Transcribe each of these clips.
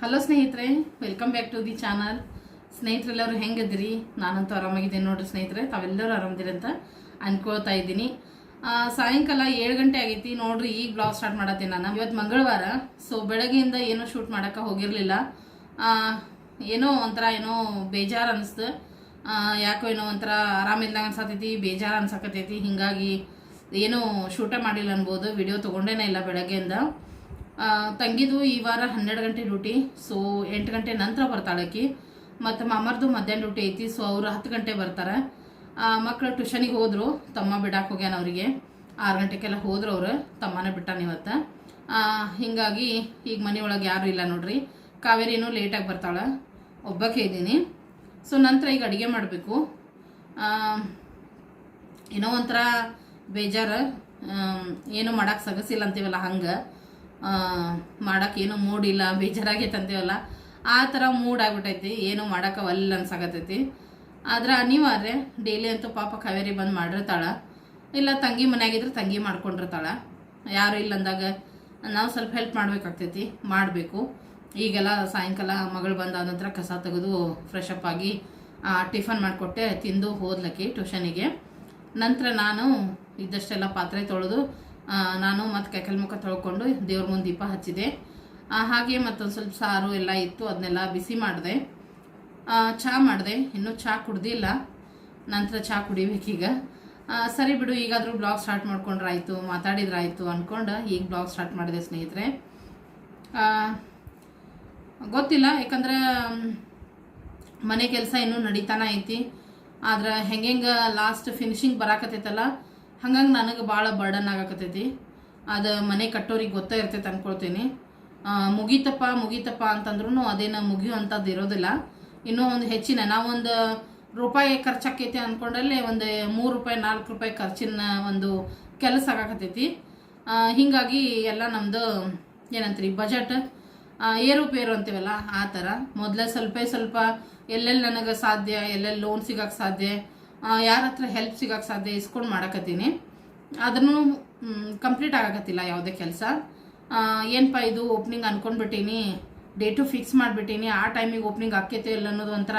Hello ಸ್ನೇಹಿತರೆ welcome back to the channel ಸ್ನೇಹಿತರೆಲ್ಲರೂ ಹೆಂಗಿದ್ದೀರಿ? ನಾನಂತೂ ಆರಾಮಾಗಿದ್ದೀನಿ ನೋಡ್ರಿ ಸ್ನೇಹಿತರೆ, ತಾವೆಲ್ಲರೂ ಆರಾಮದಿರಿ ಅಂತ ಅನ್ಕೊಳ್ತಾ ಇದ್ದೀನಿ. ಸಾಯಂಕಾಲ ಏಳು ಗಂಟೆ ಆಗೈತಿ, ನೋಡ್ರಿ ಈಗ ಬ್ಲಾಗ್ ಸ್ಟಾರ್ಟ್ ಮಾಡತ್ತೀನಿ ನಾನು. ಇವತ್ತು ಮಂಗಳವಾರ ಸೊ ಬೆಳಗ್ಗೆಯಿಂದ ಏನೂ ಶೂಟ್ ಮಾಡೋಕ್ಕೆ ಹೋಗಿರಲಿಲ್ಲ. ಏನೋ ಒಂಥರ ಏನೋ ಬೇಜಾರು ಅನ್ನಿಸ್ತು ಯಾಕೋ ಏನೋ ಒಂಥರ ಆರಾಮಿಲ್ದಂಗೆ ಅನ್ಸತೈತಿ, ಬೇಜಾರು ಅನ್ಸಕತ್ತೈತಿ. ಹೀಗಾಗಿ ಏನೂ ಶೂಟೇ ಮಾಡಿಲ್ಲ ಅನ್ಬೋದು ವಿಡಿಯೋ ತೊಗೊಂಡೇನೇ ಇಲ್ಲ ಬೆಳಗ್ಗೆಯಿಂದ. ತಂಗಿದು ಈ ವಾರ ಹನ್ನೆರಡು ಗಂಟೆ ಡ್ಯೂಟಿ ಸೊ ಎಂಟು ಗಂಟೆ ನಂತರ ಬರ್ತಾಳಕಿ ಮತ್ತು ಮಾಮರ್ದು ಮಧ್ಯಾಹ್ನ ಡ್ಯೂಟಿ ಐತಿ ಸೊ ಅವರು ಹತ್ತು ಗಂಟೆ ಬರ್ತಾರೆ. ಮಕ್ಕಳು ಟ್ಯೂಷನಿಗೆ ಹೋದರು, ತಮ್ಮ ಬಿಡಾಕೆ ಹೋಗ್ಯಾನ ಅವರಿಗೆ. ಆರು ಗಂಟೆಗೆಲ್ಲ ಹೋದ್ರು ಅವರು, ತಮ್ಮನೇ ಬಿಟ್ಟಾನ ಇವತ್ತು. ಹೀಗಾಗಿ ಈಗ ಮನೆಯೊಳಗೆ ಯಾರೂ ಇಲ್ಲ ನೋಡ್ರಿ. ಕಾವೇರಿನೂ ಲೇಟಾಗಿ ಬರ್ತಾಳೆ. ಒಬ್ಬಕ್ಕೆ ಇದ್ದೀನಿ. ಸೊ ನಂತರ ಈಗ ಅಡುಗೆ ಮಾಡಬೇಕು. ಏನೋ ಒಂಥರ ಬೇಜಾರು. ಏನು ಮಾಡಕ್ಕೆ ಸಗಸಿಲ್ಲ ಅಂತೀವಲ್ಲ ಹಂಗೆ. ಮಾಡಕ್ಕೆ ಮೂಡ್ ಇಲ್ಲ ಬೇಜಾರಾಗೈತೆ ಅಂತೀವಲ್ಲ ಆ ಥರ ಮೂಡ್ ಆಗ್ಬಿಟ್ಟೈತಿ ಏನು ಮಾಡಕ್ಕೆ ಒಲ್ಲ ಅನ್ಸಾಕತ್ತೈತಿ. ಆದ್ರೆ ಅನಿವಾರ್ಯ, ಡೈಲಿ ಅಂತೂ ಪಾಪ ಕಾವೇರಿ ಬಂದು ಮಾಡಿರ್ತಾಳೆ. ಇಲ್ಲ ತಂಗಿ ಮನ್ಯಾಗಿದ್ರೆ ತಂಗಿ ಮಾಡ್ಕೊಂಡಿರ್ತಾಳೆ. ಯಾರು ಇಲ್ಲ ಅಂದಾಗ ನಾವು ಸ್ವಲ್ಪ ಹೆಲ್ಪ್ ಮಾಡಬೇಕಾಗ್ತೈತಿ. ಮಾಡಬೇಕು. ಈಗೆಲ್ಲ ಸಾಯಂಕಾಲ ಮಗಳು ಬಂದಾದ ನಂತರ ಕಸ ತೆಗೆದು ಫ್ರೆಶ್ ಅಪ್ ಆಗಿ ಟಿಫನ್ ಮಾಡಿಕೊಟ್ಟೆ, ತಿಂದು ಹೋದ್ಲಕ್ಕಿ ಟ್ಯೂಷನಿಗೆ ನಂತರ ನಾನು ಇದ್ದಷ್ಟೆಲ್ಲ ಪಾತ್ರೆ ತೊಳೆದು ನಾನು ಮತ್ತು ಕೈಕಲ್ ಮುಖ ತೊಳ್ಕೊಂಡು ದೇವ್ರ ಮುಂದೆ ದೀಪ ಹಚ್ಚಿದೆ. ಹಾಗೆ ಮತ್ತೊಂದು ಸ್ವಲ್ಪ ಸಾರು ಎಲ್ಲ ಇತ್ತು ಅದನ್ನೆಲ್ಲ ಬಿಸಿ ಮಾಡಿದೆ. ಚಹಾ ಮಾಡಿದೆ, ಇನ್ನೂ ಚಹಾ ಕುಡ್ದಿಲ್ಲ. ನಂತರ ಚಹಾ ಕುಡಿಬೇಕೀಗ. ಸರಿ ಬಿಡು, ಈಗಾದರೂ ಬ್ಲಾಗ್ ಸ್ಟಾರ್ಟ್ ಮಾಡ್ಕೊಂಡ್ರಾಯ್ತು, ಮಾತಾಡಿದ್ರಾಯ್ತು ಅಂದ್ಕೊಂಡು ಈಗ ಬ್ಲಾಗ್ ಸ್ಟಾರ್ಟ್ ಮಾಡಿದೆ ಸ್ನೇಹಿತರೆ. ಗೊತ್ತಿಲ್ಲ, ಯಾಕಂದ್ರೆ, ಮನೆ ಕೆಲಸ ಇನ್ನೂ ನಡೀತಾನೆ ಐತಿ. ಆದ್ರೆ ಹೆಂಗೆಂಗೆ ಲಾಸ್ಟ್ ಫಿನಿಶಿಂಗ್ ಬರಾಕತೈತಲ್ಲ ಹಂಗಂಗೆ ನನಗೆ ಭಾಳ ಬರ್ಡನ್ ಆಗಕತ್ತೈತಿ. ಅದು ಮನೆ ಕಟ್ಟೋರಿಗೆ ಗೊತ್ತೇ ಇರ್ತೈತೆ ಅಂದ್ಕೊಳ್ತೀನಿ ಮುಗಿತಪ್ಪ, ಮುಗೀತಪ್ಪ ಅಂತಂದ್ರೂ ಅದೇನು ಮುಗಿಯುವಂಥದ್ದು ಇರೋದಿಲ್ಲ. ಇನ್ನೂ ಒಂದು ಹೆಚ್ಚಿನ ನಾವೊಂದು ರೂಪಾಯಿ ಖರ್ಚಾಕೈತಿ ಅಂದ್ಕೊಂಡಲ್ಲಿ ಒಂದು ಮೂರು ರೂಪಾಯಿ, ನಾಲ್ಕು ರೂಪಾಯಿ ಖರ್ಚಿನ ಒಂದು ಕೆಲಸ ಆಗಾಕತ್ತೈತಿ. ಹೀಗಾಗಿ ಹಿಂಗಾಗಿ ಎಲ್ಲ ನಮ್ಮದು ಏನಂತೀರಿ, ಬಜೆಟ್ ಏರುಪೇರು ಅಂತೀವಲ್ಲ, ಆ ಥರ ಮೊದಲೇ ಸ್ವಲ್ಪ ಸ್ವಲ್ಪ ಎಲ್ಲೆಲ್ಲಿ ನನಗೆ ಸಾಧ್ಯ ಎಲ್ಲೆಲ್ಲಿ ಲೋನ್ ಸಿಗಕ್ಕೆ ಸಾಧ್ಯ ಯಾರ ಹತ್ರ ಹೆಲ್ಪ್ ಸಿಗಕ್ಕೆ ಸಾಧ್ಯ ಇಸ್ಕೊಂಡು ಮಾಡಕತ್ತೀನಿ. ಅದನ್ನು ಕಂಪ್ಲೀಟ್ ಆಗಕತ್ತಿಲ್ಲ ಯಾವುದೇ ಕೆಲಸ. ಏನಪ್ಪ ಇದು ಓಪನಿಂಗ್ ಅಂದ್ಕೊಂಡ್ಬಿಟ್ಟೀನಿ ಡೇಟು ಫಿಕ್ಸ್ ಮಾಡಿಬಿಟ್ಟೀನಿ, ಆ ಟೈಮಿಗೆ ಓಪನಿಂಗ್ ಆಕೈತೆ ಇಲ್ಲ ಅನ್ನೋದು ಒಂಥರ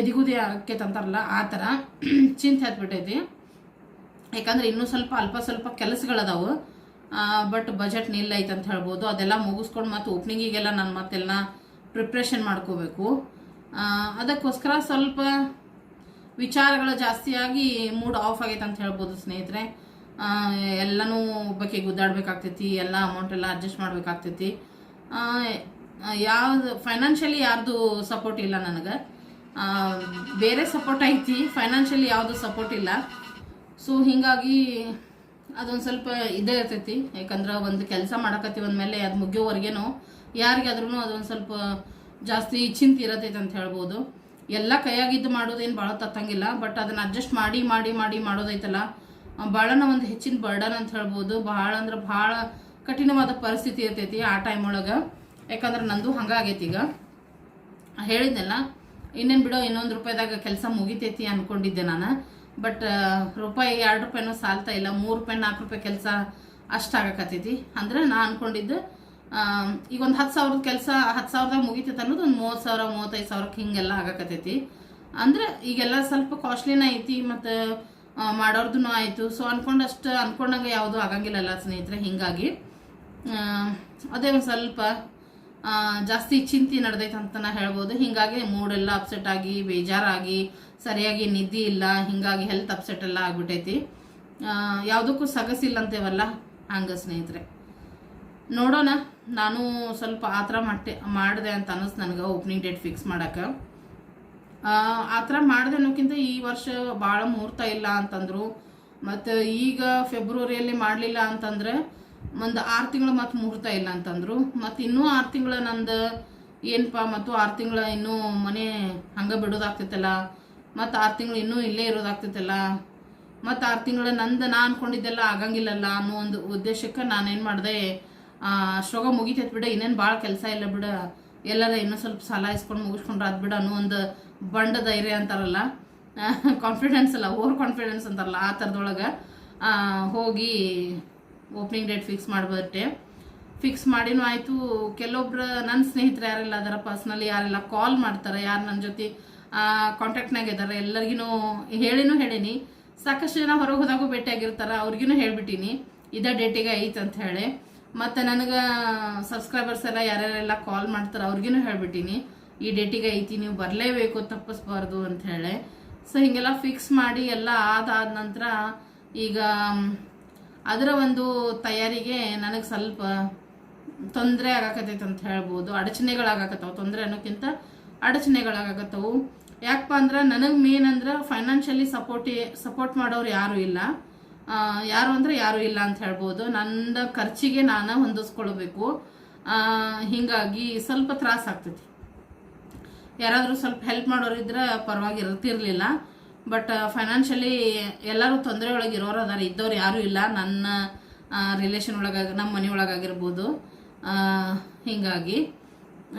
ಎದಿಗುದಿ ಆಕೈತೆ ಅಂತಾರಲ್ಲ, ಆ ಥರ ಚಿಂತೆ ಹತ್ಬಿಟ್ಟೈತಿ ಯಾಕಂದ್ರೆ ಇನ್ನೂ ಸ್ವಲ್ಪ, ಅಲ್ಪ ಸ್ವಲ್ಪ ಕೆಲಸಗಳದಾವು. ಬಟ್ ಬಜೆಟ್ ನಿಲ್ಲ ಐತೆ ಅಂತ ಹೇಳ್ಬೋದು. ಅದೆಲ್ಲ ಮುಗಿಸ್ಕೊಂಡು ಮತ್ತೆ ಓಪನಿಂಗಿಗೆಲ್ಲ ನಾನು ಮತ್ತೆಲ್ಲ ಪ್ರಿಪ್ರೇಷನ್ ಮಾಡ್ಕೋಬೇಕು. ಅದಕ್ಕೋಸ್ಕರ ಸ್ವಲ್ಪ ವಿಚಾರಗಳು ಜಾಸ್ತಿಯಾಗಿ ಮೂಡ್ ಆಫ್ ಆಗೈತೆ ಅಂತ ಹೇಳ್ಬೋದು ಸ್ನೇಹಿತರೆ. ಎಲ್ಲನೂ ಒಬ್ಬಕ್ಕೆ ಗುದ್ದಾಡ್ಬೇಕಾಗ್ತೈತಿ, ಎಲ್ಲ ಅಮೌಂಟ್ ಎಲ್ಲ ಅಡ್ಜಸ್ಟ್ ಮಾಡಬೇಕಾಗ್ತೈತಿ. ಯಾವುದು ಫೈನಾನ್ಷಿಯಲಿ ಯಾರ್ದು ಸಪೋರ್ಟ್ ಇಲ್ಲ ನನಗೆ. ಬೇರೆ ಸಪೋರ್ಟ್ ಐತಿ ಫೈನಾನ್ಷಿಯಲಿ ಯಾವುದು ಸಪೋರ್ಟ್ ಇಲ್ಲ. ಸೊ ಹೀಗಾಗಿ ಅದೊಂದು ಸ್ವಲ್ಪ ಇದೇ ಇರ್ತೈತಿ. ಯಾಕಂದ್ರೆ ಒಂದು ಕೆಲಸ ಮಾಡಕತ್ತೀವಿ ಅಂದಮೇಲೆ ಅದು ಮುಗಿಯೋವರೆಗೇನು ಯಾರಿಗಾದ್ರೂ ಅದೊಂದು ಸ್ವಲ್ಪ ಜಾಸ್ತಿ ಚಿಂತೆ ಇರತೈತೆ ಅಂತ ಹೇಳ್ಬೋದು. ಎಲ್ಲ ಕೈಯಾಗಿದ್ದು ಮಾಡೋದೇನು ಭಾಳ ತತ್ತಂಗಿಲ್ಲ ಬಟ್ ಅದನ್ನು ಅಡ್ಜಸ್ಟ್ ಮಾಡಿ ಮಾಡಿ ಮಾಡಿ ಮಾಡೋದೈತಲ್ಲ. ಭಾಳನ ಒಂದು ಹೆಚ್ಚಿನ ಬರ್ಡನ್ ಅಂತ ಹೇಳ್ಬೋದು. ಭಾಳ ಅಂದ್ರೆ ಭಾಳ ಕಠಿಣವಾದ ಪರಿಸ್ಥಿತಿ ಇರ್ತೈತಿ ಆ ಟೈಮ್ ಒಳಗೆ. ಯಾಕಂದ್ರೆ ನಂದು ಹಂಗಾಗೈತಿ ಈಗ. ಹೇಳಿದ್ನಲ್ಲ ಇನ್ನೇನು ಬಿಡೋ ಇನ್ನೊಂದು ರೂಪಾಯಿದಾಗ ಕೆಲಸ ಮುಗಿತೈತಿ ಅಂದ್ಕೊಂಡಿದ್ದೆ ನಾನು. ಬಟ್ ರೂಪಾಯಿ ಎರಡು ರೂಪಾಯಿನೂ ಸಾಲ್ತಾ ಇಲ್ಲ ಮೂರು ರೂಪಾಯಿ ನಾಲ್ಕು ರೂಪಾಯಿ ಕೆಲಸ ಅಷ್ಟಾಗಕತ್ತೈತಿ ಅಂದ್ರೆ ನಾ ಅನ್ಕೊಂಡಿದ್ದು ಆ, ಈಗ ಒಂದು ಹತ್ತು ಸಾವಿರದ ಕೆಲಸ, ಹತ್ತು ಸಾವಿರದಾಗ ಮುಗಿತೈತೆ ಅನ್ನೋದು ಒಂದು ಮೂವತ್ತು ಸಾವಿರ, ಮೂವತ್ತೈದು ಸಾವಿರಕ್ಕೆ ಹಿಂಗೆಲ್ಲ ಆಗಕತ್ತೈತಿ. ಅಂದ್ರೆ ಈಗೆಲ್ಲ ಸ್ವಲ್ಪ ಕಾಸ್ಟ್ಲಿನ ಐತಿ ಮತ್ತು ಮಾಡೋರ್ದು ಆಯಿತು. ಸೊ ಅನ್ಕೊಂಡಷ್ಟು ಅಂದ್ಕೊಂಡಂಗೆ ಯಾವುದೂ ಆಗಂಗಿಲ್ಲಲ್ಲ ಸ್ನೇಹಿತರೆ, ಹಿಂಗಾಗಿ. ಅದೇ ಒಂದು ಸ್ವಲ್ಪ ಜಾಸ್ತಿ ಚಿಂತೆ ನಡೆದೈತೆ ಅಂತ ನಾ ಹೇಳ್ಬೋದು. ಹಿಂಗಾಗಿ ಮೂಡೆಲ್ಲ ಅಪ್ಸೆಟ್ ಆಗಿ, ಬೇಜಾರಾಗಿ, ಸರಿಯಾಗಿ ನಿದ್ದೆ ಇಲ್ಲ, ಹಿಂಗಾಗಿ ಹೆಲ್ತ್ ಅಪ್ಸೆಟ್ ಎಲ್ಲ ಆಗ್ಬಿಟ್ಟೈತಿ ಯಾವುದಕ್ಕೂ ಸಗಸಿಲ್ಲ ಅಂತೇವಲ್ಲ ಹಂಗೆ ಸ್ನೇಹಿತರೆ. ನೋಡೋಣ. ನಾನು ಸ್ವಲ್ಪ ಆ ಥರ ಮಟ್ಟೆ ಮಾಡಿದೆ ಅಂತ ಅನ್ನಿಸ್ತು ನನಗೆ ಓಪನಿಂಗ್ ಡೇಟ್ ಫಿಕ್ಸ್ ಮಾಡೋಕ್ಕೆ. ಆ ಥರ ಮಾಡಿದೆ ಅನ್ನೋಕ್ಕಿಂತ ಈ ವರ್ಷ ಭಾಳ ಮುಹೂರ್ತ ಇಲ್ಲ ಅಂತಂದರು. ಮತ್ತು ಈಗ ಫೆಬ್ರವರಿಯಲ್ಲಿ ಮಾಡಲಿಲ್ಲ ಅಂತಂದ್ರೆ ಒಂದು ಆರು ತಿಂಗಳು ಮತ್ತು ಮುಹೂರ್ತ ಇಲ್ಲ ಅಂತಂದರು. ಮತ್ತು ಇನ್ನೂ ಆರು ತಿಂಗಳ ನಂದು ಏನಪ್ಪ ಮತ್ತು ಆರು ತಿಂಗಳ ಇನ್ನೂ ಮನೆ ಹಂಗೆ ಬಿಡೋದಾಗ್ತೈತಲ್ಲ ಮತ್ತು ಆರು ತಿಂಗಳು ಇನ್ನೂ ಇಲ್ಲೇ ಇರೋದಾಗ್ತೈತಲ್ಲ ಮತ್ತು ಆರು ತಿಂಗಳ ನಂದು ನಾ ಅಂದ್ಕೊಂಡಿದ್ದೆಲ್ಲ ಆಗಂಗಿಲ್ಲಲ್ಲ ಅನ್ನೋ ಒಂದು ಉದ್ದೇಶಕ್ಕೆ ನಾನೇನು ಮಾಡಿದೆ ಅಷ್ಟೊಗ ಮುಗಿತೈತೆ ಬಿಡ, ಇನ್ನೇನು ಭಾಳ ಕೆಲಸ ಇಲ್ಲ ಬಿಡ. ಎಲ್ಲರ ಇನ್ನೂ ಸ್ವಲ್ಪ ಸಾಲ ಇಸ್ಕೊಂಡು ಮುಗಿಸ್ಕೊಂಡ್ರೆ ಅದು ಬಿಡ ಅನ್ನೋ ಒಂದು ಬಂಡ ಧೈರ್ಯ ಅಂತಾರಲ್ಲ. ಕಾನ್ಫಿಡೆನ್ಸ್ ಅಲ್ಲ ಓವರ್ ಕಾನ್ಫಿಡೆನ್ಸ್ ಅಂತಾರಲ್ಲ ಆ ಥರದೊಳಗೆ. ಹೋಗಿ ಓಪನಿಂಗ್ ಡೇಟ್ ಫಿಕ್ಸ್ ಮಾಡಿಬಿಟ್ಟೆ ಫಿಕ್ಸ್ ಮಾಡಿನೂ ಆಯಿತು. ಕೆಲವೊಬ್ರು ನನ್ನ ಸ್ನೇಹಿತರು ಯಾರೆಲ್ಲ ಅದರ ಪರ್ಸ್ನಲಿ ಯಾರೆಲ್ಲ ಕಾಲ್ ಮಾಡ್ತಾರೆ, ಯಾರು ನನ್ನ ಜೊತೆ ಕಾಂಟ್ಯಾಕ್ಟ್ನಾಗ ಇದ್ದಾರೆ ಎಲ್ಲರಿಗೂ ಹೇಳಿನೂ ಹೇಳೀನಿ. ಸಾಕಷ್ಟು ಜನ ಹೊರಗೆ ಹೋದಾಗೂ ಭೇಟಿಯಾಗಿರ್ತಾರೆ ಅವ್ರಿಗೂ ಹೇಳ್ಬಿಟ್ಟಿನಿ ಇದೇ ಡೇಟಿಗೆ ಐತೆ ಅಂತ ಹೇಳಿ. ಮತ್ತು ನನಗೆ ಸಬ್ಸ್ಕ್ರೈಬರ್ಸ್ ಎಲ್ಲ ಯಾರ್ಯಾರೆಲ್ಲ ಕಾಲ್ ಮಾಡ್ತಾರೆ ಅವ್ರಿಗೂ ಹೇಳ್ಬಿಟ್ಟಿನಿ. ಈ ಡೇಟಿಗೆ ಐತಿ, ನೀವು ಬರಲೇಬೇಕು, ತಪ್ಪಿಸ್ಬಾರ್ದು ಅಂತ ಹೇಳಿ. ಸೊ ಹೀಗೆಲ್ಲ ಫಿಕ್ಸ್ ಮಾಡಿ ಎಲ್ಲ ಅದಾದ ನಂತರ ಈಗ ಅದರ ಒಂದು ತಯಾರಿಗೆ ನನಗೆ ಸ್ವಲ್ಪ ತೊಂದರೆ ಆಗಾಕತ್ತೈತೆ ಅಂತ ಹೇಳ್ಬೋದು. ಅಡಚಣೆಗಳಾಗಕತ್ತವು. ತೊಂದರೆ ಅನ್ನೋಕ್ಕಿಂತ ಅಡಚಣೆಗಳಾಗಕತ್ತವು. ಯಾಕಪ್ಪ ಅಂದ್ರೆ ನನಗೆ ಮೇನ್ ಅಂದ್ರೆ ಫೈನಾನ್ಷಿಯಲಿ ಸಪೋರ್ಟಿ ಸಪೋರ್ಟ್ ಮಾಡೋರು ಯಾರು ಇಲ್ಲ. ಯಾರು ಅಂದ್ರೆ ಯಾರು ಇಲ್ಲ ಅಂತ ಹೇಳ್ಬೋದು. ನನ್ನ ಖರ್ಚಿಗೆ ನಾನು ಹೊಂದಿಸ್ಕೊಳ್ಬೇಕು. ಹೀಗಾಗಿ ಸ್ವಲ್ಪ ತ್ರಾಸ ಆಗ್ತೈತಿ. ಯಾರಾದರೂ ಸ್ವಲ್ಪ ಹೆಲ್ಪ್ ಮಾಡೋರಿದ್ರೆ ಪರವಾಗಿ ಇರ್ತಿರ್ಲಿಲ್ಲ. ಬಟ್ ಫೈನಾನ್ಷಿಯಲಿ ಎಲ್ಲರೂ ತೊಂದರೆ ಒಳಗೆ ಇರೋರು ಅದಾರ. ಇದ್ದವ್ರು ಯಾರೂ ಇಲ್ಲ. ನನ್ನ ರಿಲೇಷನ್ ಒಳಗಾಗಿ ನಮ್ಮ ಮನೆ ಒಳಗಾಗಿರ್ಬೋದು ಹಿಂಗಾಗಿ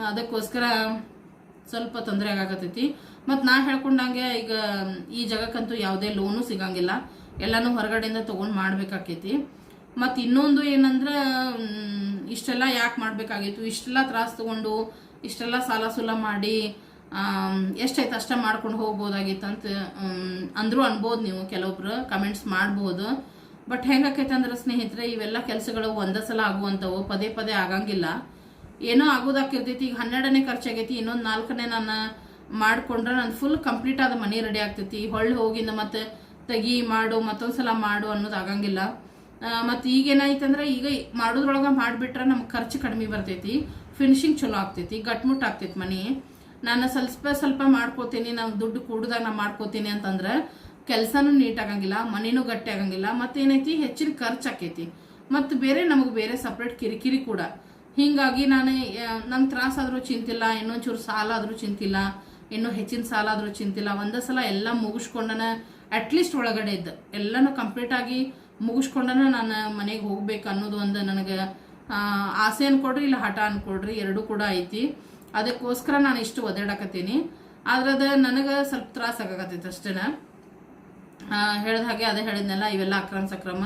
ಅದಕ್ಕೋಸ್ಕರ ಸ್ವಲ್ಪ ತೊಂದರೆ ಆಗಾಕತ್ತೈತಿ. ಮತ್ತು ನಾ ಹೇಳ್ಕೊಂಡಂಗೆ ಈಗ ಈ ಜಾಗಕ್ಕಂತೂ ಯಾವುದೇ ಲೋನು ಸಿಗಂಗಿಲ್ಲ. ಎಲ್ಲನೂ ಹೊರಗಡೆಯಿಂದ ತೊಗೊಂಡು ಮಾಡ್ಬೇಕಾಕೈತಿ. ಮತ್ತು ಇನ್ನೊಂದು ಏನಂದ್ರೆ ಇಷ್ಟೆಲ್ಲ ಯಾಕೆ ಮಾಡಬೇಕಾಗಿತ್ತು? ಇಷ್ಟೆಲ್ಲ ತ್ರಾಸು ತಗೊಂಡು, ಇಷ್ಟೆಲ್ಲ ಸಾಲ ಸುಲ ಮಾಡಿ ಎಷ್ಟೈತೆ ಅಷ್ಟೇ ಮಾಡ್ಕೊಂಡು ಹೋಗ್ಬೋದಾಗಿತ್ತಂತ ಅಂದರೂ ಅನ್ಬೋದು ನೀವು. ಕೆಲವೊಬ್ರು ಕಮೆಂಟ್ಸ್ ಮಾಡ್ಬೋದು. ಬಟ್ ಹೆಂಗಾಕೈತೆ ಅಂದ್ರೆ ಸ್ನೇಹಿತರೆ, ಇವೆಲ್ಲ ಕೆಲಸಗಳು ಒಂದೇ ಸಲ ಆಗುವಂಥವು ಪದೇ ಪದೇ ಆಗಂಗಿಲ್ಲ. ಏನೋ ಆಗೋದಾಕಿರ್ತೈತಿ, ಈಗ ಹನ್ನೆರಡನೇ ಖರ್ಚಾಗೈತಿ, ಇನ್ನೊಂದು ನಾಲ್ಕನೇ ನಾನು ಮಾಡ್ಕೊಂಡ್ರೆ ನಾನು ಫುಲ್ ಕಂಪ್ಲೀಟ್ ಆದ ಮನಿ ರೆಡಿ ಆಗ್ತೈತಿ. ಹೊಳ್ಳಿ ಹೋಗಿಂದ ಮತ್ತೆ ತೆಗಿ ಮಾಡು, ಮತ್ತೊಂದ್ಸಲ ಮಾಡು ಅನ್ನೋದು ಆಗಂಗಿಲ್ಲ. ಮತ್ತು ಈಗ ಏನಾಯ್ತಂದ್ರೆ ಈಗ ಮಾಡೋದ್ರೊಳಗೆ ಮಾಡಿಬಿಟ್ರೆ ನಮ್ಗೆ ಖರ್ಚು ಕಡಿಮೆ ಬರ್ತೈತಿ ಫಿನಿಶಿಂಗ್ ಚಲೋ ಆಗ್ತೈತಿ, ಗಟ್ಮುಟ್ ಆಗ್ತೈತಿ ಮನಿ. ನಾನು ಸ್ವಲ್ಪ ಸ್ವಲ್ಪ ಮಾಡ್ಕೋತೀನಿ, ನಾವು ದುಡ್ಡು ಕೂಡ್ದಾಗ ನಾ ಮಾಡ್ಕೋತೀನಿ ಅಂತಂದ್ರೆ ಕೆಲಸನೂ ನೀಟ್ ಆಗಂಗಿಲ್ಲ, ಮನಿನೂ ಗಟ್ಟಿ ಆಗಂಗಿಲ್ಲ, ಮತ್ತೇನೈತಿ ಹೆಚ್ಚಿನ ಖರ್ಚು ಆಕೈತಿ. ಮತ್ತು ಬೇರೆ ನಮಗೆ ಬೇರೆ ಸಪ್ರೇಟ್ ಕಿರಿಕಿರಿ ಕೂಡ. ಹಿಂಗಾಗಿ ನಾನು ನಂಗೆ ತ್ರಾಸಾದರೂ ಚಿಂತಿಲ್ಲ, ಇನ್ನೊಂಚೂರು ಸಾಲ ಆದರೂ ಚಿಂತಿಲ್ಲ, ಇನ್ನೂ ಹೆಚ್ಚಿನ ಸಾಲ ಆದರೂ ಚಿಂತಿಲ್ಲ, ಒಂದೇ ಸಲ ಎಲ್ಲ ಮುಗಿಸ್ಕೊಂಡನ ಅಟ್ಲೀಸ್ಟ್ ಒಳಗಡೆ ಇದ್ದ. ಎಲ್ಲನೂ ಕಂಪ್ಲೀಟ್ ಆಗಿ ಮುಗಿಸ್ಕೊಂಡನ ನಾನು ಮನೆಗೆ ಹೋಗ್ಬೇಕು ಅನ್ನೋದು ಒಂದು ನನಗೆ ಆಸೆ ಅನ್ಕೊಡ್ರಿ ಇಲ್ಲ ಹಠ ಅನ್ಕೊಡ್ರಿ ಎರಡೂ ಕೂಡ ಐತಿ. ಅದಕ್ಕೋಸ್ಕರ ನಾನು ಇಷ್ಟು ಒದಾಡಕತ್ತೀನಿ ಆದ್ರೆ ಅದು ನನಗೆ ಸ್ವಲ್ಪ ತ್ರಾಸ ಆಗಕತ್ತೈತಿ ಅಷ್ಟೇನ ಹೇಳ್ದ ಹಾಗೆ ಅದೇ ಹೇಳಿದ್ನಲ್ಲ ಇವೆಲ್ಲ ಅಕ್ರಮ ಸಕ್ರಮ.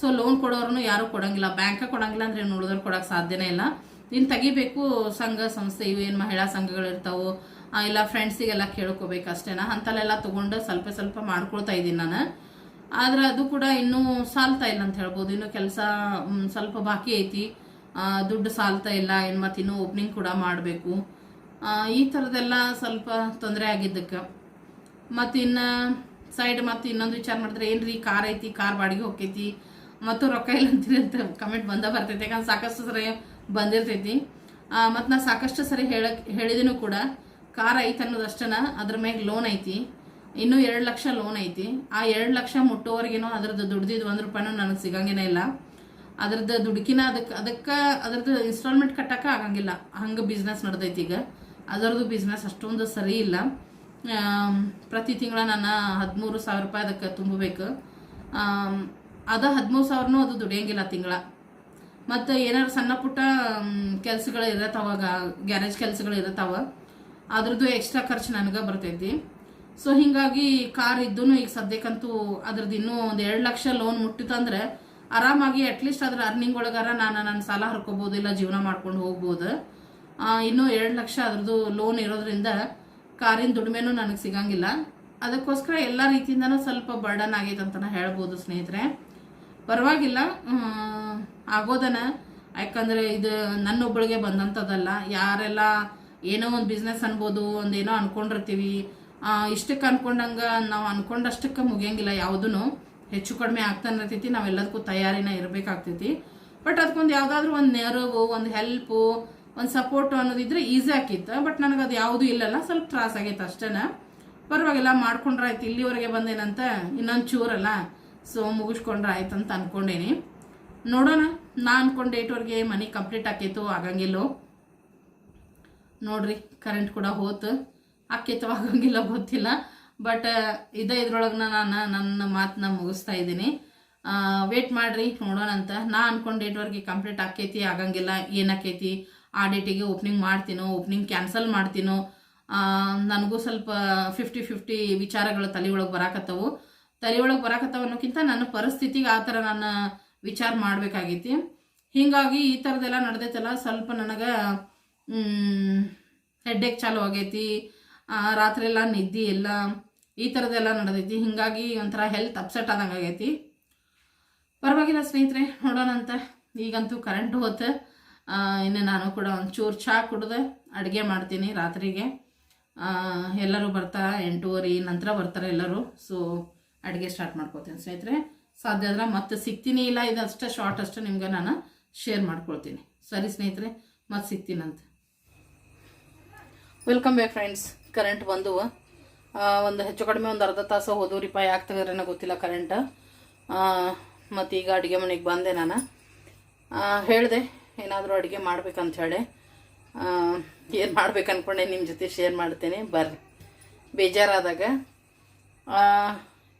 ಸೊ ಲೋನ್ ಕೊಡೋರು ಯಾರು ಕೊಡಂಗಿಲ್ಲ. ಬ್ಯಾಂಕ ಕೊಡಂಗಿಲ್ಲ ಅಂದ್ರೆ ಉಳಿದವ್ರು ಕೊಡಕ್ಕೆ ಸಾಧ್ಯನೇ ಇಲ್ಲ. ಇನ್ನು ತೆಗಿಬೇಕು ಸಂಘ ಸಂಸ್ಥೆ ಇವೇನು ಮಹಿಳಾ ಸಂಘಗಳು ಇರ್ತಾವು ಆ, ಇಲ್ಲ ಫ್ರೆಂಡ್ಸಿಗೆಲ್ಲ ಕೇಳ್ಕೋಬೇಕು ಅಷ್ಟೇನ ಅಂತಲ್ಲೆಲ್ಲ ತೊಗೊಂಡು ಸ್ವಲ್ಪ ಸ್ವಲ್ಪ ಮಾಡ್ಕೊಳ್ತಾ ಇದ್ದೀನಿ ನಾನು. ಆದ್ರೆ ಅದು ಕೂಡ ಇನ್ನೂ ಸಾಲ್ತಾ ಇಲ್ಲ ಅಂತ ಹೇಳ್ಬೋದು. ಇನ್ನು ಕೆಲಸ ಸ್ವಲ್ಪ ಬಾಕಿ ಐತಿ. ದುಡ್ಡು ಸಾಲ್ತಾ ಇಲ್ಲ. ಏನು ಮತ್ತು ಇನ್ನೂ ಓಪನಿಂಗ್ ಕೂಡ ಮಾಡಬೇಕು. ಈ ಥರದ್ದೆಲ್ಲ ಸ್ವಲ್ಪ ತೊಂದರೆ ಆಗಿದ್ದಕ್ಕೆ. ಮತ್ತು ಇನ್ನು ಸೈಡ್ ಮತ್ತು ಇನ್ನೊಂದು ವಿಚಾರ ಮಾಡಿದ್ರೆ, ಏನ್ರಿ, ಕಾರ್ ಐತಿ, ಕಾರ್ ಬಾಡಿಗೆ ಹೋಗ್ತೈತಿ. ಮತ್ತು ರೊಕ್ಕ ಇಲ್ಲ ಅಂತೀರಿ ಅಂತ ಕಮೆಂಟ್ ಬಂದ ಬರ್ತೈತೆ. ಯಾಕಂದ್ರೆ ಸಾಕಷ್ಟು ಸರಿ ಬಂದಿರ್ತೈತಿ. ಮತ್ತು ನಾ ಸಾಕಷ್ಟು ಸರಿ ಹೇಳಕ್ಕೆ ಹೇಳಿದೀನಿ ಕೂಡ. ಕಾರ್ ಐತೆ ಅನ್ನೋದಷ್ಟನ ಅದ್ರ ಮ್ಯಾಗ ಲೋನ್ ಐತಿ. ಇನ್ನೂ ಎರಡು ಲಕ್ಷ ಲೋನ್ ಐತಿ. ಆ ಎರಡು ಲಕ್ಷ ಮುಟ್ಟೋವರೆಗೇನೋ ಅದ್ರದ್ದು ದುಡ್ದಿದ್ದು ಒಂದು ರೂಪಾಯಿನೂ ನನಗೆ ಸಿಗಂಗೇನೇ ಇಲ್ಲ. ಅದ್ರದ್ದು ದುಡ್ಕಿನ ಅದಕ್ಕೆ ಅದಕ್ಕೆ ಅದ್ರದ್ದು ಇನ್ಸ್ಟಾಲ್ಮೆಂಟ್ ಕಟ್ಟಕ್ಕೆ ಆಗಂಗಿಲ್ಲ. ಹಂಗೆ ಬಿಸ್ನೆಸ್ ನಡೆದೈತಿ ಈಗ. ಅದರದ್ದು ಬಿಸ್ನೆಸ್ ಅಷ್ಟೊಂದು ಸರಿ ಇಲ್ಲ. ಪ್ರತಿ ತಿಂಗಳ ನಾನು ಹದಿಮೂರು ಸಾವಿರ ರೂಪಾಯಿ ಅದಕ್ಕೆ ತುಂಬಬೇಕು. ಅದು ಹದಿಮೂರು ಸಾವಿರನೂ ಅದು ದುಡಿಯಂಗಿಲ್ಲ ತಿಂಗಳ. ಮತ್ತು ಏನಾರು ಸಣ್ಣ ಪುಟ್ಟ ಕೆಲಸಗಳು ಇರತ್ತವಾಗ ಗ್ಯಾರೇಜ್ ಕೆಲಸಗಳು ಇರತ್ತಾವ. ಅದ್ರದ್ದು ಎಕ್ಸ್ಟ್ರಾ ಖರ್ಚು ನನಗೆ ಬರ್ತೈತಿ. ಸೊ ಹಿಂಗಾಗಿ ಕಾರ್ ಇದ್ದೂ ಈಗ ಸದ್ಯಕ್ಕಂತೂ ಅದ್ರದ್ದು ಇನ್ನೂ ಒಂದು ಎರಡು ಲಕ್ಷ ಲೋನ್ ಮುಟ್ಟಿತಂದ್ರೆ ಆರಾಮಾಗಿ ಅಟ್ಲೀಸ್ಟ್ ಅದ್ರ ಅರ್ನಿಂಗ್ ಒಳಗಾರ ನಾನು ನನ್ನ ಸಾಲ ಹರ್ಕೋಬೋದು, ಇಲ್ಲ ಜೀವನ ಮಾಡ್ಕೊಂಡು ಹೋಗ್ಬೋದು. ಇನ್ನೂ ಎರಡು ಲಕ್ಷ ಅದ್ರದ್ದು ಲೋನ್ ಇರೋದ್ರಿಂದ ಕಾರಿನ ದುಡಿಮೆನೂ ನನಗೆ ಸಿಗಂಗಿಲ್ಲ. ಅದಕ್ಕೋಸ್ಕರ ಎಲ್ಲ ರೀತಿಯಿಂದನೂ ಸ್ವಲ್ಪ ಬರ್ಡನ್ ಆಗೈತೆ ಅಂತ ಹೇಳ್ಬೋದು ಸ್ನೇಹಿತರೆ. ಪರವಾಗಿಲ್ಲ ಆಗೋದನ. ಯಾಕಂದ್ರೆ ಇದು ನನ್ನೊಬ್ಬಳಿಗೆ ಬಂದಂಥದ್ದಲ್ಲ ಯಾರೆಲ್ಲ ಏನೋ ಒಂದು ಬಿಸ್ನೆಸ್ ಅನ್ಬೋದು ಒಂದು ಏನೋ ಅನ್ಕೊಂಡಿರ್ತೀವಿ ಇಷ್ಟಕ್ಕೆ ಅನ್ಕೊಂಡಂಗ ನಾವು ಅನ್ಕೊಂಡಷ್ಟಕ್ಕೆ ಮುಗಿಯಂಗಿಲ್ಲ ಯಾವುದೂ ಹೆಚ್ಚು ಕಡಿಮೆ ಆಗ್ತಾನೆ ಇರ್ತೈತಿ, ನಾವೆಲ್ಲದಕ್ಕೂ ತಯಾರಿನ ಇರಬೇಕಾಗ್ತೈತಿ. ಬಟ್ ಅದಕ್ಕೊಂದು ಯಾವುದಾದ್ರೂ ಒಂದು ನೆರವು, ಒಂದು ಹೆಲ್ಪು ಒಂದು ಸಪೋರ್ಟು ಅನ್ನೋದಿದ್ರೆ ಈಸಿ ಆಕಿತ್ತು ಬಟ್ ನನಗೆ ಅದು ಯಾವುದೂ ಇಲ್ಲಲ್ಲ, ಸ್ವಲ್ಪ ತ್ರಾಸ ಆಗೈತೆ ಅಷ್ಟೇ ಪರವಾಗಿಲ್ಲ, ಮಾಡ್ಕೊಂಡ್ರೆ ಆಯ್ತು, ಇಲ್ಲಿವರೆಗೆ ಬಂದೇನಂತ ಇನ್ನೊಂದು ಚೂರಲ್ಲ ಸೊ ಮುಗಿಸ್ಕೊಂಡ್ರೆ ಆಯ್ತು ಅಂತ ಅನ್ಕೊಂಡೇನಿ. ನೋಡೋಣ, ನಾ ಅಂದ್ಕೊಂಡು ಡೇಟ್ವರೆಗೆ ಮನೆ ಕಂಪ್ಲೀಟ್ ಆಕೈತು, ಆಗಂಗಿಲ್ಲೋ. ನೋಡ್ರಿ ಕರೆಂಟ್ ಕೂಡ ಹೋತು. ಆಗಂಗಿಲ್ಲ, ಗೊತ್ತಿಲ್ಲ. ಬಟ್ ಇದೇ ಇದ್ರೊಳಗೆ ನಾನು ನನ್ನ ಮಾತನ್ನ ಮುಗಿಸ್ತಾ ಇದ್ದೀನಿ. ವೇಟ್ ಮಾಡ್ರಿ, ನೋಡೋಣ ಅಂತ. ನಾ ಅನ್ಕೊಂಡು ಡೇಟ್ವರೆಗೆ ಕಂಪ್ಲೀಟ್ ಆಕೈತಿ, ಆಗಂಗಿಲ್ಲ, ಏನಾಕೈತಿ? ಆ ಡೇಟಿಗೆ ಓಪನಿಂಗ್ ಮಾಡ್ತೀನೋ ಓಪನಿಂಗ್ ಕ್ಯಾನ್ಸಲ್ ಮಾಡ್ತೀನೋ? ನನಗೂ ಸ್ವಲ್ಪ ಫಿಫ್ಟಿ ಫಿಫ್ಟಿ ವಿಚಾರಗಳು ತಲೆ ಒಳಗೆ ಬರಾಕತ್ತವು. ತಲೆಯೊಳಗೆ ಬರಾಕತ್ತವ ಅನ್ನೋಕ್ಕಿಂತ ನನ್ನ ಪರಿಸ್ಥಿತಿಗೆ ಆ ಥರ ನಾನು ವಿಚಾರ ಮಾಡಬೇಕಾಗೈತಿ. ಹೀಗಾಗಿ ಈ ಥರದ್ದೆಲ್ಲ ನಡೆದೈತಲ್ಲ, ಸ್ವಲ್ಪ ನನಗೆ ಹೆಡ್ಡೇಕ್ ಚಾಲು ಆಗೈತಿ ರಾತ್ರಿ ಎಲ್ಲ ನಿದ್ದೆ ಎಲ್ಲ ಈ ಥರದ್ದೆಲ್ಲ ನಡೆದೈತಿ. ಹೀಗಾಗಿ ಒಂಥರ ಹೆಲ್ತ್ ಅಪ್ಸೆಟ್ ಆದಂಗೆ ಆಗೈತಿ. ಪರವಾಗಿಲ್ಲ ಸ್ನೇಹಿತರೆ, ನೋಡೋಣ ಅಂತ. ಈಗಂತೂ ಕರೆಂಟ್ ಹೋತು. ಇನ್ನು ನಾನು ಕೂಡ ಒಂಚೂರು ಚಹಾ ಕುಡ್ದು ಅಡುಗೆ ಮಾಡ್ತೀನಿ ರಾತ್ರಿಗೆ. ಎಲ್ಲರೂ ಬರ್ತಾ ಎಂಟೂವರೆ ನಂತರ ಬರ್ತಾರೆ ಎಲ್ಲರೂ. ಸೊ ಅಡುಗೆ ಸ್ಟಾರ್ಟ್ ಮಾಡ್ಕೊತೀನಿ ಸ್ನೇಹಿತರೆ. ಸಾಧ್ಯ ಆದ್ರೆ ಮತ್ತೆ ಸಿಗ್ತೀನಿ ಇಲ್ಲ, ಇದಷ್ಟೇ ಶಾರ್ಟ್ ಅಷ್ಟೇ ನಿಮಗೆ ನಾನು ಶೇರ್ ಮಾಡ್ಕೊಳ್ತೀನಿ. ಸರಿ ಸ್ನೇಹಿತರೆ ಮತ್ತೆ ಸಿಗ್ತೀನಂತ ವೆಲ್ಕಮ್ ಬ್ಯಾಕ್ ಫ್ರೆಂಡ್ಸ್ ಕರೆಂಟ್ ಬಂದು ಒಂದು ಹೆಚ್ಚು ಕಡಿಮೆ ಒಂದು ಅರ್ಧ ತಾಸು ಹೋದೂರಿಪ ಯಾಕೆ ತೆಗೆದ್ರೇನೋ ಗೊತ್ತಿಲ್ಲ ಕರೆಂಟ್ ಮತ್ತು ಈಗ ಅಡುಗೆ ಮನೆಗೆ ಬಂದೆ ನಾನು. ಹೇಳಿದೆ, ಏನಾದರೂ ಅಡುಗೆ ಮಾಡ್ಬೇಕಂತ ಹೇಳಿ. ಏನು ಮಾಡ್ಬೇಕು ಅಂದ್ಕೊಂಡೆ ನಿಮ್ಮ ಜೊತೆ ಶೇರ್ ಮಾಡ್ತೇನೆ, ಬರ್ರಿ. ಬೇಜಾರಾದಾಗ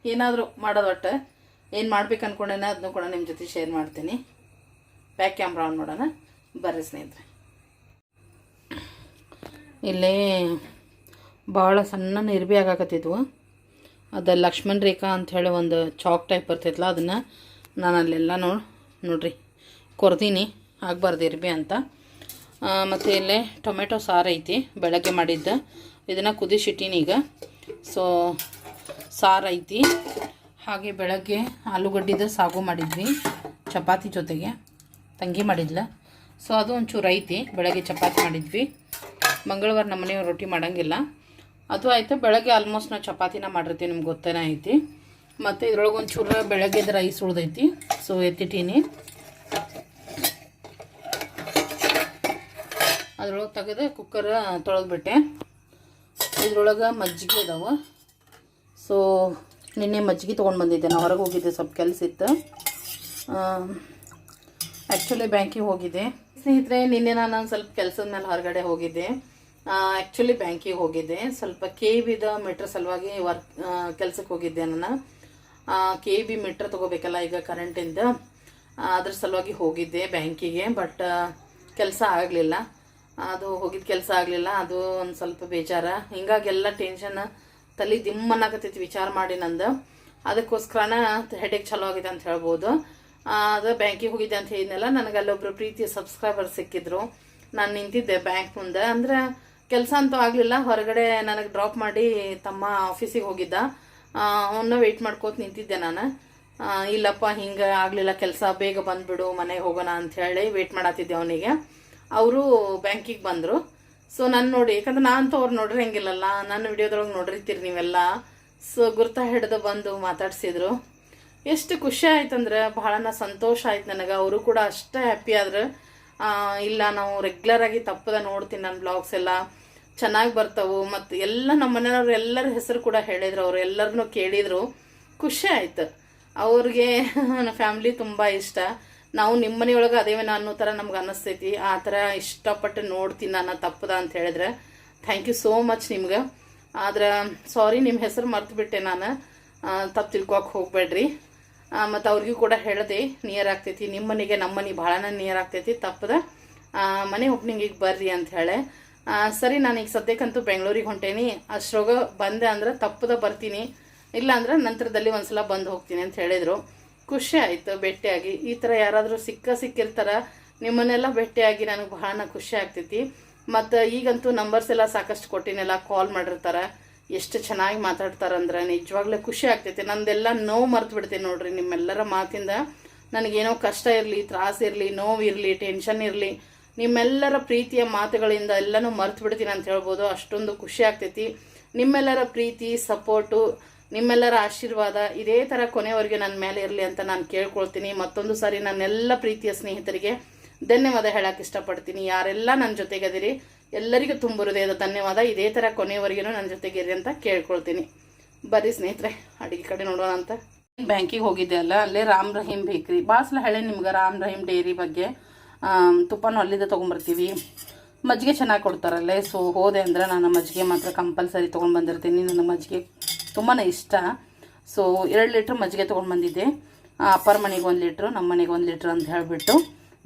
ಏನಾದರೂ ಮಾಡೋದು ಒಟ್ಟು. ಏನು ಮಾಡ್ಬೇಕು ಅಂದ್ಕೊಂಡೇನೆ ಅದನ್ನು ಕೂಡ ನಿಮ್ಮ ಜೊತೆ ಶೇರ್ ಮಾಡ್ತೀನಿ. ಬ್ಯಾಕ್ ಕ್ಯಾಮ್ರಾ ಆನ್ ಮಾಡೋಣ. ಬರ್ರಿ ಸ್ನೇಹಿತರೆ. ಇಲ್ಲಿ ಭಾಳ ಸಣ್ಣ ನಿರ್ಬಿ ಆಗಾಕತ್ತಿದ್ವು. ಅದು ಲಕ್ಷ್ಮಣ್ ರೇಖಾ ಅಂಥೇಳಿ ಒಂದು ಚಾಕ್ ಟೈಪ್ ಬರ್ತೈತಲ್ಲ ಅದನ್ನು ನಾನು ಅಲ್ಲೆಲ್ಲ ನೋಡಿ, ನೋಡ್ರಿ. ಕೊರ್ದೀನಿ ಆಗಬಾರ್ದು ಇರ್ಬಿ ಅಂತ. ಮತ್ತು ಇಲ್ಲೇ ಟೊಮೆಟೊ ಸಾರು ಐತಿ, ಬೆಳಗ್ಗೆ ಮಾಡಿದ್ದ. ಇದನ್ನು ಕುದಿಸಿಟ್ಟೀನಿ ಈಗ. ಸೊ ಸಾರು ಐತಿ. ಹಾಗೆ ಬೆಳಗ್ಗೆ ಆಲೂಗಡ್ಡಿದ ಸಾಗು ಮಾಡಿದ್ವಿ, ಚಪಾತಿ ಜೊತೆಗೆ. ತಂಗಿ ಮಾಡಿದ್ಲ. ಸೊ ಅದು ಒಂಚೂರು ಐತಿ. ಬೆಳಗ್ಗೆ ಚಪಾತಿ ಮಾಡಿದ್ವಿ. ಮಂಗಳವಾರ ನಮ್ಮ ಮನೆಯವ್ರು ರೊಟ್ಟಿ ಮಾಡೋಂಗಿಲ್ಲ. ಅದು ಆಯಿತು. ಬೆಳಗ್ಗೆ ಆಲ್ಮೋಸ್ಟ್ ನಾವು ಚಪಾತಿನ ಮಾಡಿರ್ತೀವಿ. ನಿಮ್ಗೆ ಗೊತ್ತೇನೆ ಐತಿ. ಮತ್ತು ಇದ್ರೊಳಗೆ ಒಂಚೂರು ಬೆಳಗ್ಗೆದ ರೈಸ್ ಉಳ್ದೈತಿ. ಸೊ ಎತ್ತಿಟ್ಟೀನಿ. ಅದ್ರೊಳಗೆ ತೆಗೆದು ಕುಕ್ಕರ್ ತೊಳೆದ್ಬಿಟ್ಟೆ. ಇದ್ರೊಳಗೆ ಮಜ್ಜಿಗೆ ಇದಾವೆ. ಸೊ ನಿನ್ನೆ ಮಜ್ಜಿಗೆ ತೊಗೊಂಡು ಬಂದಿದ್ದೆ. ನಾನು ಹೊರಗೆ ಹೋಗಿದ್ದೆ. ಸ್ವಲ್ಪ ಕೆಲಸ ಇತ್ತು. ಆ್ಯಕ್ಚುಲಿ ಬ್ಯಾಂಕಿಗೆ ಹೋಗಿದ್ದೆ ಸ್ನೇಹಿತರೆ, ನಿನ್ನೆ ನಾನು ಒಂದು ಸ್ವಲ್ಪ ಕೆಲಸದ ಮೇಲೆ ಹೊರಗಡೆ ಹೋಗಿದ್ದೆ. ಆ್ಯಕ್ಚುಲಿ ಬ್ಯಾಂಕಿಗೆ ಹೋಗಿದ್ದೆ ಸ್ವಲ್ಪ ಕೆ ಬಿದ ಮೀಟ್ರ್ ಸಲುವಾಗಿ ವರ್ಕ್ ಕೆಲಸಕ್ಕೆ ಹೋಗಿದ್ದೆ ನಾನು. ಕೆ ಬಿ ಮೀಟ್ರ್ ತೊಗೋಬೇಕಲ್ಲ ಈಗ ಕರೆಂಟಿಂದ ಅದ್ರ ಸಲುವಾಗಿ ಹೋಗಿದ್ದೆ ಬ್ಯಾಂಕಿಗೆ ಬಟ್ ಕೆಲಸ ಆಗಲಿಲ್ಲ. ಅದು ಹೋಗಿದ್ದ ಕೆಲಸ ಆಗಲಿಲ್ಲ. ಅದು ಒಂದು ಸ್ವಲ್ಪ ಬೇಜಾರ. ಹಿಂಗಾಗಿ ಎಲ್ಲ ಟೆನ್ಷನ್ ತಲೆ ದಿಮ್ಮನ್ನಾಗತ್ತೈತಿ ವಿಚಾರ ಮಾಡಿ ನಂದು. ಅದಕ್ಕೋಸ್ಕರನ ಹೆಡೇಕ್ ಚಲೋ ಆಗಿದೆ ಅಂತ ಹೇಳ್ಬೋದು. ಅದು ಬ್ಯಾಂಕಿಗೆ ಹೋಗಿದ್ದೆ ಅಂತ ಹೇಳಿದ್ನಲ್ಲ, ನನಗೆ ಅಲ್ಲೊಬ್ರು ಪ್ರೀತಿಯ ಸಬ್ಸ್ಕ್ರೈಬರ್ ಸಿಕ್ಕಿದ್ರು. ನಾನು ನಿಂತಿದ್ದೆ ಬ್ಯಾಂಕ್ ಮುಂದೆ. ಅಂದ್ರೆ ಕೆಲಸ ಅಂತೂ ಆಗಲಿಲ್ಲ, ಹೊರಗಡೆ ನನಗೆ ಡ್ರಾಪ್ ಮಾಡಿ ತಮ್ಮ ಆಫೀಸಿಗೆ ಹೋಗಿದ್ದ. ಅವನ್ನ ವೆಯ್ಟ್ ಮಾಡ್ಕೋತ ನಿಂತಿದ್ದೆ ನಾನು. ಇಲ್ಲಪ್ಪ, ಹಿಂಗೆ ಆಗಲಿಲ್ಲ ಕೆಲಸ, ಬೇಗ ಬಂದುಬಿಡು, ಮನೆಗೆ ಹೋಗೋಣ ಅಂತ ಹೇಳಿ ವೆಯ್ಟ್ ಮಾಡತ್ತಿದ್ದೆ ಅವನಿಗೆ. ಅವರು ಬ್ಯಾಂಕಿಗೆ ಬಂದರು. ಸೊ ನಾನು ನೋಡಿ, ಯಾಕಂದ್ರೆ ನಾನು ಅಂತೂ ಅವ್ರು ನೋಡ್ರಿ ಹೆಂಗಿಲ್ಲಲ್ಲ ನನ್ನ ವಿಡಿಯೋದೊಳಗೆ ನೋಡಿರ್ತೀರಿ ನೀವೆಲ್ಲ. ಸೊ ಗುರ್ತ ಹಿಡಿದು ಬಂದು ಮಾತಾಡ್ಸಿದ್ರು. ಎಷ್ಟು ಖುಷಿ ಆಯ್ತಂದ್ರೆ ಬಹಳನ ಸಂತೋಷ ಆಯ್ತು ನನಗೆ. ಅವರು ಕೂಡ ಅಷ್ಟೇ ಹ್ಯಾಪಿ ಆದ್ರೆ. ಇಲ್ಲ, ನಾವು ರೆಗ್ಯುಲರ್ ಆಗಿ ತಪ್ಪದ ನೋಡ್ತೀನಿ ನನ್ನ ಬ್ಲಾಗ್ಸ್ ಎಲ್ಲ. ಚೆನ್ನಾಗಿ ಬರ್ತಾವು. ಮತ್ತು ಎಲ್ಲ ನಮ್ಮ ಮನೆಯವ್ರು ಎಲ್ಲರ ಹೆಸರು ಕೂಡ ಹೇಳಿದ್ರು. ಅವ್ರು ಎಲ್ಲರನ್ನೂ ಕೇಳಿದ್ರು. ಖುಷಿ ಆಯ್ತು. ಅವ್ರಿಗೆ ನನ್ನ ಫ್ಯಾಮ್ಲಿ ತುಂಬ ಇಷ್ಟ. ನಾವು ನಿಮ್ಮ ಮನೆಯೊಳಗೆ ಅದೇವೇನ ಅನ್ನೋ ಥರ ನಮ್ಗೆ ಅನ್ನಿಸ್ತೈತಿ ಆ ಥರ ಇಷ್ಟಪಟ್ಟು ನೋಡ್ತೀನಿ ನಾನು ತಪ್ಪದ ಅಂತ ಹೇಳಿದ್ರೆ. ಥ್ಯಾಂಕ್ ಯು ಸೋ ಮಚ್ ನಿಮ್ಗೆ. ಆದ್ರೆ ಸಾರಿ ನಿಮ್ಮ ಹೆಸರು ಮರ್ತುಬಿಟ್ಟೆ ನಾನು. ತಪ್ಪು ತಿಳ್ಕೊಕ್ಕೆ ಹೋಗ್ಬೇಡ್ರಿ. ಮತ್ತು ಅವ್ರಿಗೂ ಕೂಡ ಹೇಳಿದೆ ನಿಯರ್ ಆಗ್ತೈತಿ ನಿಮ್ಮ ಮನೆಗೆ ನಮ್ಮ ಮನೆ ಭಾಳನ ನಿಯರ್ ಆಗ್ತೈತಿ ತಪ್ಪದ ಮನೆ ಓಪನಿಂಗಿಗೆ ಬರ್ರಿ ಅಂತ ಹೇಳಿ ಸರಿ, ನಾನು ಈಗ ಸದ್ಯಕ್ಕಂತೂ ಬೆಂಗಳೂರಿಗೆ ಹೊಂಟೇನಿ. ಅಷ್ಟ್ರೋಗ ಬಂದೆ ಅಂದ್ರೆ ತಪ್ಪದ ಬರ್ತೀನಿ. ಇಲ್ಲ ಅಂದ್ರೆ ನಂತರದಲ್ಲಿ ಒಂದ್ಸಲ ಬಂದು ಹೋಗ್ತೀನಿ ಅಂತ ಹೇಳಿದರು. ಖುಷಿ ಆಯಿತು, ಭೇಟಿಯಾಗಿ. ಈ ಥರ ಯಾರಾದರೂ ಸಿಕ್ಕ ಸಿಕ್ಕಿರ್ತಾರ, ನಿಮ್ಮನ್ನೆಲ್ಲ ಭೇಟಿಯಾಗಿ ನನಗೆ ಬಹಳ ಖುಷಿ ಆಗ್ತೈತಿ. ಮತ್ತು ಈಗಂತೂ ನಂಬರ್ಸ್ ಎಲ್ಲ ಸಾಕಷ್ಟು ಕೊಟ್ಟಿನೆಲ್ಲ ಕಾಲ್ ಮಾಡಿರ್ತಾರೆ. ಎಷ್ಟು ಚೆನ್ನಾಗಿ ಮಾತಾಡ್ತಾರಂದ್ರೆ ನಿಜವಾಗ್ಲೂ ಖುಷಿ ಆಗ್ತೈತಿ. ನಂದೆಲ್ಲ ನೋವು ಮರ್ತು ಬಿಡ್ತೀನಿ ನೋಡ್ರಿ ನಿಮ್ಮೆಲ್ಲರ ಮಾತಿಂದ. ನನಗೇನೋ ಕಷ್ಟ ಇರಲಿ, ತ್ರಾಸ ಇರಲಿ, ನೋವು ಇರಲಿ, ಟೆನ್ಷನ್ ಇರಲಿ, ನಿಮ್ಮೆಲ್ಲರ ಪ್ರೀತಿಯ ಮಾತುಗಳಿಂದ ಎಲ್ಲನೂ ಮರ್ತು ಬಿಡ್ತೀನಿ ಅಂತ ಹೇಳ್ಬೋದು. ಅಷ್ಟೊಂದು ಖುಷಿ ಆಗ್ತೈತಿ. ನಿಮ್ಮೆಲ್ಲರ ಪ್ರೀತಿ, ಸಪೋರ್ಟು, ನಿಮ್ಮೆಲ್ಲರ ಆಶೀರ್ವಾದ ಇದೇ ಥರ ಕೊನೆವರೆಗೆ ನನ್ನ ಮೇಲೆ ಇರಲಿ ಅಂತ ನಾನು ಕೇಳ್ಕೊಳ್ತೀನಿ. ಮತ್ತೊಂದು ಸಾರಿ ನನ್ನೆಲ್ಲ ಪ್ರೀತಿಯ ಸ್ನೇಹಿತರಿಗೆ ಧನ್ಯವಾದ ಹೇಳಕ್ಕೆ ಇಷ್ಟಪಡ್ತೀನಿ. ಯಾರೆಲ್ಲ ನನ್ನ ಜೊತೆಗದಿರಿ ಎಲ್ಲರಿಗೂ ತುಂಬ ಹೃದಯದ ಧನ್ಯವಾದ. ಇದೇ ಥರ ಕೊನೆಯವರೆಗೂ ನನ್ನ ಜೊತೆಗಿರಿ ಅಂತ ಕೇಳ್ಕೊಳ್ತೀನಿ. ಬರ್ರಿ ಸ್ನೇಹಿತರೆ, ಅಡುಗೆ ಕಡೆ ನೋಡೋಣ ಅಂತ. ಬ್ಯಾಂಕಿಗೆ ಹೋಗಿದ್ದೆ ಅಲ್ಲ, ಅಲ್ಲೇ ರಾಮ್ ರಹೀಮ್ ಬೇಕ್ರಿ. ಭಾಳ ಸಲ ಹೇಳಿ ನಿಮ್ಗೆ ರಾಮ್ ರಹೀಮ್ ಡೈರಿ ಬಗ್ಗೆ ತುಪ್ಪನೂ ಅಲ್ಲಿಂದ ತೊಗೊಂಬರ್ತೀವಿ. ಮಜ್ಜಿಗೆ ಚೆನ್ನಾಗಿ ಕೊಡ್ತಾರಲ್ಲೇ ಸೊ ಹೋದೆ ಅಂದ್ರೆ ನಾನು ಮಜ್ಜಿಗೆ ಮಾತ್ರ ಕಂಪಲ್ಸರಿ ತೊಗೊಂಡು ಬಂದಿರ್ತೀನಿ. ನನಗೆ ಮಜ್ಜಿಗೆ ತುಂಬಾ ಇಷ್ಟ. ಸೊ ಎರಡು ಲೀಟ್ರ್ ಮಜ್ಜಿಗೆ ತೊಗೊಂಡು ಬಂದಿದ್ದೆ. ಅಪ್ಪರ ಮನೆಗೆ ಒಂದು ಲೀಟ್ರು ನಮ್ಮ ಮನೆಗೆ ಒಂದು ಲೀಟ್ರ್ ಅಂತ ಹೇಳಿಬಿಟ್ಟು.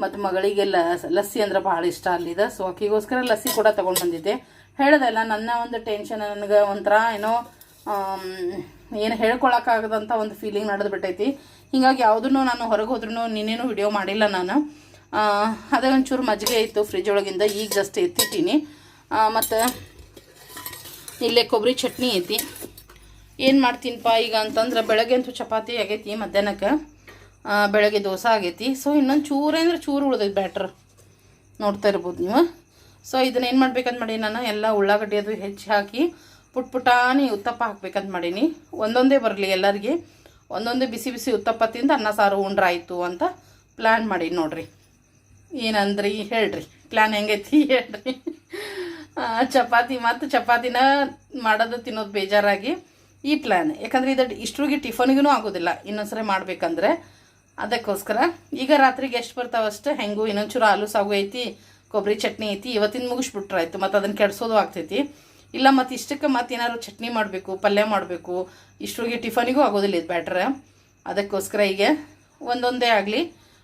ಮತ್ತು ಮಗಳಿಗೆ ಲ- ಲಸ್ಸಿ ಅಂದ್ರೆ ಭಾಳ ಇಷ್ಟ ಅಲ್ಲಿದೆ ಸೊ ಅಕ್ಕಿಗೋಸ್ಕರ ಲಸ್ಸಿ ಕೂಡ ತೊಗೊಂಡು ಬಂದಿದ್ದೆ. ಹೇಳ್ದಲ್ಲ, ನನ್ನ ಒಂದು ಟೆನ್ಷನ್ ನನಗೆ ಒಂಥರ ಏನೋ ಏನು ಹೇಳ್ಕೊಳಕ್ಕಾಗದಂಥ ಒಂದು ಫೀಲಿಂಗ್ ನಡೆದು ಬಿಟ್ಟೈತಿ. ಹಿಂಗಾಗಿ ಯಾವುದನ್ನು ನಾನು ಹೊರಗೆ ಹೋದ್ರೂ ನಿನ್ನೇನು ವಿಡಿಯೋ ಮಾಡಿಲ್ಲ ನಾನು. ಅದೇ ಒಂಚೂರು ಮಜ್ಜಿಗೆ ಇತ್ತು ಫ್ರಿಜ್ ಒಳಗಿಂದ, ಈಗ ಜಸ್ಟ್ ಎತ್ತಿಟ್ಟೀನಿ. ಮತ್ತು ಇಲ್ಲೇ ಕೊಬ್ಬರಿ ಚಟ್ನಿ ಐತಿ. ಏನು ಮಾಡ್ತೀನಿಪ್ಪ ಈಗ ಅಂತಂದ್ರೆ ಬೆಳಗ್ಗೆ ಅಂತೂ ಚಪಾತಿ ಆಗೈತಿ ಮಧ್ಯಾಹ್ನಕ್ಕೆ. ಬೆಳಗ್ಗೆ ದೋಸೆ ಆಗೈತಿ. ಸೊ ಇನ್ನೊಂದು ಚೂರೇ ಅಂದ್ರೆ ಚೂರು ಉಳ್ದೈತೆ ಬ್ಯಾಟ್ರ್ ನೋಡ್ತಾ ಇರ್ಬೋದು ನೀವು. ಸೊ ಇದನ್ನ ಏನು ಮಾಡ್ಬೇಕಂತ ಮಾಡಿ ನಾನು? ಎಲ್ಲ ಉಳ್ಳಾಗಡ್ಡಿ ಅದು ಹೆಚ್ಚಿ ಹಾಕಿ ಪುಟ್ ಪುಟಾನಿ ಉತ್ತಪ್ಪ ಹಾಕ್ಬೇಕಂತ ಮಾಡೀನಿ. ಒಂದೊಂದೇ ಬರಲಿ ಎಲ್ಲರಿಗೆ. ಒಂದೊಂದೇ ಬಿಸಿ ಬಿಸಿ ಉತ್ತಪ್ಪ ತಿಂದು ಅನ್ನ, ಸಾರು ಉಂಡ್ರಾಯಿತು ಅಂತ ಪ್ಲ್ಯಾನ್ ಮಾಡಿ ನೋಡ್ರಿ. ಏನಂದ್ರಿ? ಹೇಳ್ರಿ. ಪ್ಲ್ಯಾನ್ ಹೆಂಗೈತಿ? ಹೇಳ್ರಿ. ಚಪಾತಿ ಮತ್ತು ಚಪಾತಿನ ಮಾಡೋದು ತಿನ್ನೋದು ಬೇಜಾರಾಗಿ ಈ ಪ್ಲ್ಯಾನ್ ಯಾಕಂದ್ರೆ ಇದು ಇಷ್ಟರಿಗೆ ಟಿಫನ್ಗೂ ಆಗೋದಿಲ್ಲ. ಇನ್ನೊಂದ್ಸರಿ ಮಾಡ್ಬೇಕಂದ್ರೆ ಅದಕ್ಕೋಸ್ಕರ ಈಗ ರಾತ್ರಿಗೆ ಎಷ್ಟು ಬರ್ತಾವಷ್ಟು ಹೆಂಗೂ? ಇನ್ನೊಂಚೂರು ಆಲೂ ಸಾಗು ಐತಿ ಕೊಬ್ಬರಿ ಚಟ್ನಿ ಐತಿ ಇವತ್ತಿನ ಮುಗಿಸ್ಬಿಟ್ರಾಯ್ತು. ಮತ್ತು ಅದನ್ನು ಕೆಡಿಸೋದು ಆಗ್ತೈತಿ. ಇಲ್ಲ, ಮತ್ತು ಇಷ್ಟಕ್ಕೆ ಮತ್ತೆ ಏನಾದ್ರು ಚಟ್ನಿ ಮಾಡಬೇಕು, ಪಲ್ಯ ಮಾಡಬೇಕು ಇಷ್ಟರಿಗೆ ಟಿಫನಿಗೂ ಆಗೋದಿಲ್ಲ ಇದು ಬ್ಯಾಟ್ರ. ಅದಕ್ಕೋಸ್ಕರ ಈಗ ಒಂದೊಂದೇ ಆಗಲಿ.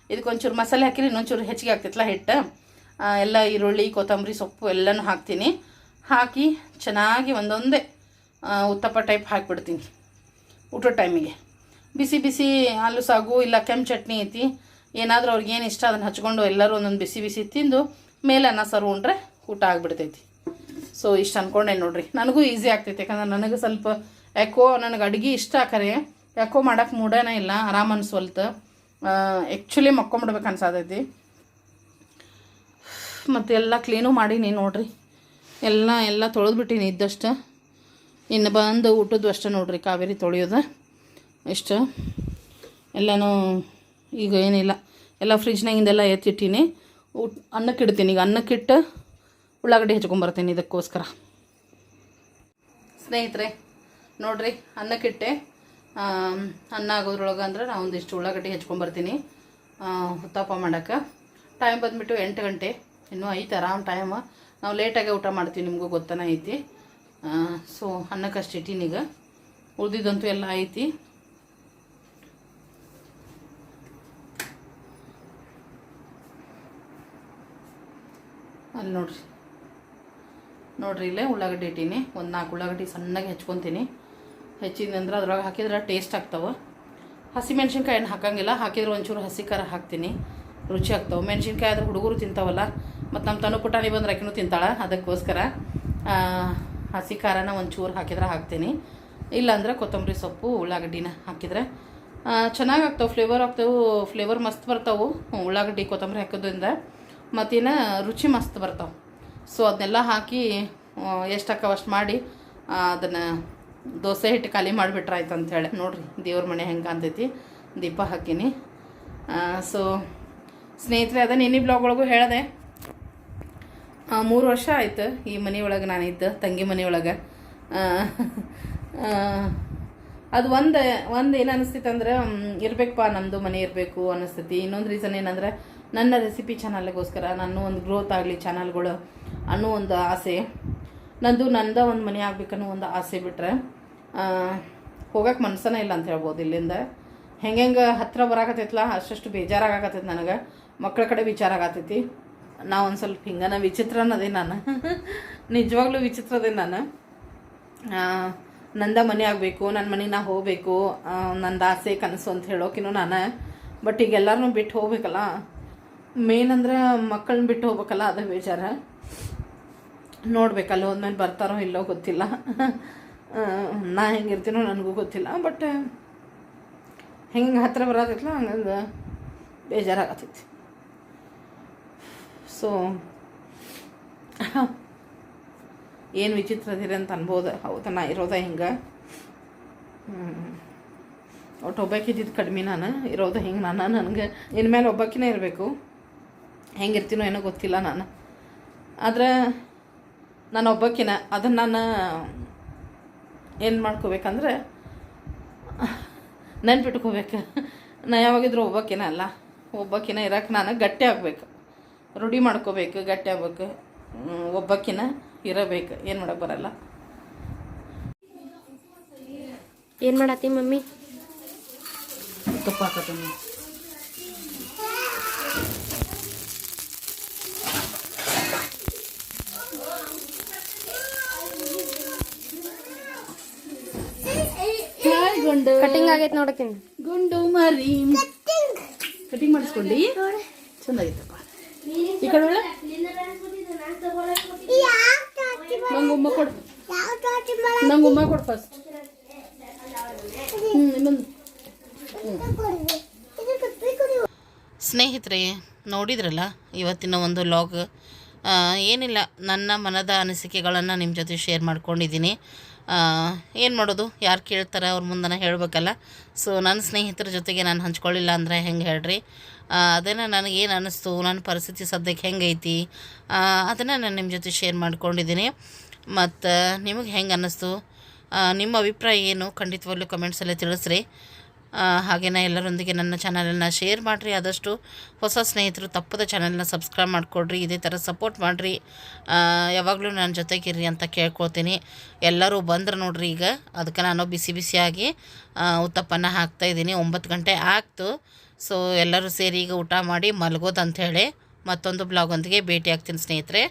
ಇದಕ್ಕೊಂಚೂರು ಮಸಾಲೆ ಹಾಕಿರಿ ಇನ್ನೊಂಚೂರು ಹೆಚ್ಚಿಗೆ ಆಗ್ತೈತಲ್ಲ ಹಿಟ್ಟು. ಎಲ್ಲ ಈರುಳ್ಳಿ, ಕೊತ್ತಂಬರಿ, ಸೊಪ್ಪು ಎಲ್ಲನೂ ಹಾಕ್ತೀನಿ. ಹಾಕಿ ಚೆನ್ನಾಗಿ ಒಂದೊಂದೇ ಉತ್ತಪ್ಪ ಟೈಪ್ ಹಾಕಿಬಿಡ್ತೀನಿ. ಊಟದ ಟೈಮಿಗೆ ಬಿಸಿ ಬಿಸಿ ಹಾಲು ಸಾಗು ಇಲ್ಲ ಕೆಂಪು ಚಟ್ನಿ ಐತಿ. ಏನಾದರೂ ಅವ್ರಿಗೆ ಏನು ಇಷ್ಟ ಅದನ್ನು ಹಚ್ಕೊಂಡು ಎಲ್ಲರೂ ಒಂದೊಂದು ಬಿಸಿ ಬಿಸಿ ತಿಂದು ಮೇಲೆ ಅನ್ನ, ಸಾರು ಉಂಡ್ರೆ ಊಟ ಆಗಿಬಿಡ್ತೈತಿ. ಸೊ ಇಷ್ಟು ಅನ್ಕೊಂಡೆ ನೋಡ್ರಿ. ನನಗೂ ಈಸಿ ಆಗ್ತೈತಿ. ಯಾಕಂದ್ರೆ ನನಗೆ ಸ್ವಲ್ಪ ಯಾಕೋ ನನಗೆ ಅಡುಗೆ ಇಷ್ಟ ಆಕರೆ. ಯಾಕೋ ಮಾಡೋಕೆ ಮೂಡೇನೇ ಇಲ್ಲ. ಆರಾಮ ಅನ್ಸೋಲ್ತು ಆ್ಯಕ್ಚುಲಿ ಮಕ್ಕೊಂಬಿಡ್ಬೇಕು ಅನ್ಸಾತೈತಿ. ಮತ್ತು ಎಲ್ಲ ಕ್ಲೀನು ಮಾಡೀನಿ ನೋಡ್ರಿ. ಎಲ್ಲ ಎಲ್ಲ ತೊಳೆದ್ಬಿಟ್ಟಿನಿ ಇದ್ದಷ್ಟು. ಇನ್ನು ಬಂದು ಊಟದ್ದು ಅಷ್ಟೇ ನೋಡ್ರಿ. ಕಾವೇರಿ ತೊಳೆಯೋದು. ಇಷ್ಟು. ಎಲ್ಲನೂ ಈಗ ಏನಿಲ್ಲ. ಎಲ್ಲ ಫ್ರಿಜ್ನಾಗಿಂದೆಲ್ಲ ಎತ್ತಿಟ್ಟೀನಿ. ಊಟ, ಅನ್ನಕ್ಕೆ ಇಡ್ತೀನಿ. ಈಗ ಅನ್ನಕ್ಕಿಟ್ಟು ಉಳ್ಳಾಗಡ್ಡಿ ಹೆಚ್ಕೊಂಬರ್ತೀನಿ ಇದಕ್ಕೋಸ್ಕರ. ಸ್ನೇಹಿತರೆ, ನೋಡಿರಿ ಅನ್ನಕ್ಕಿಟ್ಟೆ ಅನ್ನ ಆಗೋದ್ರೊಳಗೆ ಅಂದ್ರೆ ನಾವು ಒಂದಿಷ್ಟು ಉಳ್ಳಾಗಡ್ಡಿ ಹೆಚ್ಕೊಂಬರ್ತೀನಿ ಹುತ್ತಪ್ಪ ಮಾಡೋಕ್ಕೆ ಟೈಮ್ ಬಂದುಬಿಟ್ಟು ಎಂಟು ಗಂಟೆ. ಇನ್ನೂ ಐತೆ ಆರಾಮ್ ಟೈಮ್ ನಾವು ಲೇಟಾಗೆ ಊಟ ಮಾಡ್ತೀವಿ ನಿಮಗೂ ಗೊತ್ತಾನೆ ಐತಿ. ಸೊ ಅನ್ನಕ್ಕಷ್ಟು ಈಗ. ಉಳ್ದಿದ್ದಂತೂ ಎಲ್ಲ ಐತಿ. ಅಲ್ಲಿ ನೋಡ್ರಿ. ನೋಡ್ರಿ ಇಲ್ಲೇ ಉಳ್ಳಾಗಡ್ಡಿ ಇಟ್ಟೀನಿ. ಒಂದು ನಾಲ್ಕು ಉಳ್ಳಾಗಡ್ಡಿ ಸಣ್ಣಗೆ ಹೆಚ್ಕೊತೀನಿ. ಹೆಚ್ಚಿದಂದ್ರೆ ಅದ್ರೊಳಗೆ ಹಾಕಿದ್ರೆ ಟೇಸ್ಟ್ ಆಗ್ತಾವೆ. ಹಸಿಮೆಣ್ಸಿನ್ಕಾಯಿ ಏನು ಹಾಕಂಗಿಲ್ಲ. ಹಾಕಿದ್ರೆ ಒಂಚೂರು ಹಸಿ ಖಾರ ಹಾಕ್ತೀನಿ. ರುಚಿ ಆಗ್ತಾವೆ. ಮೆಣಸಿನ್ಕಾಯಿ ಆದ್ರೆ ಹುಡುಗರು ತಿಂತಾವಲ್ಲ, ಮತ್ತು ನಮ್ಮ ತನು ಪುಟಾಣಿ ಬಂದ್ರೆ ಆಕಿನೂ ತಿಂತಾಳೆ. ಅದಕ್ಕೋಸ್ಕರ ಹಸಿ ಖಾರನ ಒಂಚೂರು ಹಾಕಿದ್ರೆ ಹಾಕ್ತೀನಿ. ಇಲ್ಲಾಂದ್ರೆ ಕೊತ್ತಂಬರಿ ಸೊಪ್ಪು, ಉಳ್ಳಾಗಡ್ಡಿನ ಹಾಕಿದ್ರೆ ಚೆನ್ನಾಗಿ ಆಗ್ತಾವೆ. ಫ್ಲೇವರ್ ಆಗ್ತಾವೆ. ಫ್ಲೇವರ್ ಮಸ್ತ್ ಬರ್ತಾವೆ. ಉಳ್ಳಾಗಡ್ಡಿ, ಕೊತ್ತಂಬರಿ ಹಾಕೋದ್ರಿಂದ ಮತ್ತಿನ್ನು ರುಚಿ ಮಸ್ತ್ ಬರ್ತಾವೆ. ಸೊ ಅದನ್ನೆಲ್ಲ ಹಾಕಿ ಅಷ್ಟು ಮಾಡಿ ಅದನ್ನು ದೋಸೆ ಹಿಟ್ಟು ಖಾಲಿ ಮಾಡಿಬಿಟ್ರೆ ಆಯ್ತು ಅಂಥೇಳಿ ನೋಡ್ರಿ, ದೇವ್ರ ಮನೆ ಹೆಂಗೆ ಅಂತೈತಿ ದೀಪ ಹಾಕೀನಿ. ಸೊ ಸ್ನೇಹಿತರೆ, ಅದ ನಿನ್ನೆ ಬ್ಲಾಗ್ ಒಳಗೂ ಹೇಳಿದೆ ಮೂರು ವರ್ಷ ಆಯ್ತು ಈ ಮನೆಯೊಳಗೆ ನಾನಿದ್ದು, ತಂಗಿ ಮನೆಯೊಳಗೆ ಅದು ಒಂದು ಒಂದು ಏನು ಅನಿಸ್ತೈತೆ ಅಂದ್ರೆ ಇರಬೇಕಪ್ಪ ನಮ್ಮದು ಮನೆ ಇರಬೇಕು ಅನ್ನಿಸ್ತೈತಿ. ಇನ್ನೊಂದು ರೀಸನ್ ಏನಂದ್ರೆ ನನ್ನ ರೆಸಿಪಿ ಚಾನಲ್ಗೋಸ್ಕರ ನಾನು ಒಂದು ಗ್ರೋತ್ ಆಗಲಿ ಚಾನಲ್ಗಳು ಅನ್ನೋ ಒಂದು ಆಸೆ. ನಂದು ನಂದ ಒಂದು ಮನೆ ಆಗ್ಬೇಕನ್ನೋ ಒಂದು ಆಸೆ ಬಿಟ್ರೆ ಹೋಗಕ್ಕೆ ಮನ್ಸನೇ ಇಲ್ಲ ಅಂತ ಹೇಳ್ಬೋದು ಇಲ್ಲಿಂದ. ಹೆಂಗೆ ಹೆಂಗೆ ಹತ್ತಿರ ಬರಾಕತ್ತೈತಲ್ಲ ಅಷ್ಟಷ್ಟು ಬೇಜಾರಾಗತ್ತೈತಿ ನನಗೆ. ಮಕ್ಕಳ ಕಡೆ ವಿಚಾರ ಆಗತ್ತೈತಿ ನಾ ಒಂದು ಸ್ವಲ್ಪ ಹಿಂಗನ ವಿಚಿತ್ರನದೇ ನಾನು. ನಿಜವಾಗ್ಲೂ ವಿಚಿತ್ರದೇ ನಾನು. ನಂದ ಮನೆ ಆಗಬೇಕು ನನ್ನ ಮನೆ ನಾ ಹೋಗಬೇಕು ನಂದು ಆಸೆ ಕನಸು ಅಂತ ಹೇಳೋಕಿನೂ ನಾನು. ಬಟ್ ಈಗ ಬಿಟ್ಟು ಹೋಗ್ಬೇಕಲ್ಲ. ಮೇನ್ ಅಂದ್ರೆ ಮಕ್ಕಳನ್ನ ಬಿಟ್ಟು ಹೋಗ್ಬೇಕಲ್ಲ, ಅದೇ ಬೇಜಾರ. ನೋಡ್ಬೇಕಲ್ಲ ಹೋದ್ಮೇಲೆ ಬರ್ತಾರೋ ಇಲ್ಲೋ ಗೊತ್ತಿಲ್ಲ. ನಾ ಹೆಂಗಿರ್ತೀನೋ ನನಗೂ ಗೊತ್ತಿಲ್ಲ, ಬಟ್ ಹೆಂಗೆ ಹತ್ತಿರ ಬರತ್ತೈತಲ್ಲ ಹಂಗಂದು ಬೇಜಾರಾಗತ್ತೈತಿ. ಸೊ ಏನು ವಿಚಿತ್ರ ಅದಿರಿ ಅಂತ ಅನ್ಬೋದು. ಹೌದಾ, ನಾ ಇರೋದ ಹಿಂಗೆ. ಒಟ್ಟು ಒಬ್ಬಾಕಿದ್ದಿದ್ದು ಕಡಿಮೆ ನಾನು, ಇರೋದು ಹಿಂಗೆ ನಾನು, ನನಗೆ ಇನ್ಮೇಲೆ ಒಬ್ಬಾಕಿನೇ ಇರಬೇಕು. ಹೆಂಗಿರ್ತೀನೋ ಏನೋ ಗೊತ್ತಿಲ್ಲ ನಾನು. ಆದರೆ ನಾನು ಒಬ್ಬಕ್ಕಿನ ಅದನ್ನು ನಾನು ಏನು ಮಾಡ್ಕೋಬೇಕಂದ್ರೆ ನೆನ್ಪಿಟ್ಕೋಬೇಕು. ನಾ ಯಾವಾಗಿದ್ರು ಒಬ್ಬಕ್ಕಿನ ಅಲ್ಲ. ಒಬ್ಬಕ್ಕಿನ ಇರಕ್ಕೆ ನಾನು ಗಟ್ಟಿ ಆಗಬೇಕು. ರೂಢಿ ಮಾಡ್ಕೋಬೇಕು ಗಟ್ಟಿ ಆಗ್ಬೇಕು. ಒಬ್ಬಕ್ಕಿನ ಒಬ್ಬಾಕಿನ ಇರಬೇಕು. ಏನು ಮಾಡೋಕ್ಕೆ ಬರಲ್ಲ. ಏನು ಮಾಡತ್ತಿ ಮಮ್ಮಿ? ತುಪ್ಪ ಹಾಕೋತೀನಿ ಗುಂಡು ಕಟಿಂಗ್ ಆಗೈತೆ ನೋಡಕ್ಕೆ ಗುಂಡು ಮರಿ. ಕಟಿಂಗ್ ಮಾಡಿಸ್ಕೊಂಡಿ. ಚಂದಾಗಿತ್ತಪ್ಪ. ಈ ಕಡೆ ಒಳ್ಳೆ? ನಂಗೆ ಉಮ್ಮ ಕೊಡು. ನಂಗೆ ಉಮ್ಮ ಕೊಡು ಫಸ್ಟ್ ಹ್ಞೂ ಇನ್ನೊಂದು ಸ್ನೇಹಿತರೆ ನೋಡಿದ್ರಲ್ಲ ಇವತ್ತಿನ ಒಂದು ಲಾಗ್? ಏನಿಲ್ಲ ನನ್ನ ಮನದ ಅನಿಸಿಕೆಗಳನ್ನು ನಿಮ್ಮ ಜೊತೆ ಶೇರ್ ಮಾಡ್ಕೊಂಡಿದ್ದೀನಿ. ಏನು ಮಾಡೋದು? ಯಾರು ಕೇಳ್ತಾರೆ ಅವ್ರ ಮುಂದೆ ಹೇಳಬೇಕಲ್ಲ. ಸೊ ನನ್ನ ಸ್ನೇಹಿತರ ಜೊತೆಗೆ ನಾನು ಹಂಚ್ಕೊಳ್ಳಿಲ್ಲ ಅಂದರೆ ಹೆಂಗೆ ಹೇಳ್ರಿ? ಅದನ್ನು ನನಗೇನು ಅನ್ನಿಸ್ತು ನನ್ನ ಪರಿಸ್ಥಿತಿ ಸದ್ಯಕ್ಕೆ ಹೆಂಗೈತಿ ಅದನ್ನು ನಾನು ನಿಮ್ಮ ಜೊತೆ ಶೇರ್ ಮಾಡ್ಕೊಂಡಿದ್ದೀನಿ ಮತ್ತು ನಿಮಗೆ ಹೆಂಗೆ ಅನ್ನಿಸ್ತು ನಿಮ್ಮ ಅಭಿಪ್ರಾಯ ಏನು? ಖಂಡಿತವಾಗ್ಲೂ ಕಮೆಂಟ್ಸಲ್ಲೇ ತಿಳಿಸ್ರಿ. ಹಾಗೆಯೇ ಎಲ್ಲರೊಂದಿಗೆ ನನ್ನ ಚಾನಲನ್ನು ಶೇರ್ ಮಾಡಿರಿ. ಆದಷ್ಟು ಹೊಸ ಸ್ನೇಹಿತರು ತಪ್ಪದ ಚಾನಲ್ನ ಸಬ್ಸ್ಕ್ರೈಬ್ ಮಾಡಿಕೊಡ್ರಿ. ಇದೇ ಥರ ಸಪೋರ್ಟ್ ಮಾಡಿರಿ. ಯಾವಾಗಲೂ ನನ್ನ ಜೊತೆಗಿರ್ರಿ ಅಂತ ಕೇಳ್ಕೊತೀನಿ. ಎಲ್ಲರೂ ಬಂದ್ರೆ ನೋಡ್ರಿ ಈಗ. ಅದಕ್ಕೆ ನಾನು ಬಿಸಿ ಬಿಸಿಯಾಗಿ ಉತ್ತಪ್ಪನ ಹಾಕ್ತಾಯಿದ್ದೀನಿ ಒಂಬತ್ತು ಗಂಟೆ ಆಗ್ತು. ಸೊ ಎಲ್ಲರೂ ಸೇರಿ ಈಗ ಊಟ ಮಾಡಿ ಮಲಗೋದು ಹೇಳಿ ಮತ್ತೊಂದು ಬ್ಲಾಗೊಂದಿಗೆ ಭೇಟಿ ಆಗ್ತೀನಿ ಸ್ನೇಹಿತರೆ.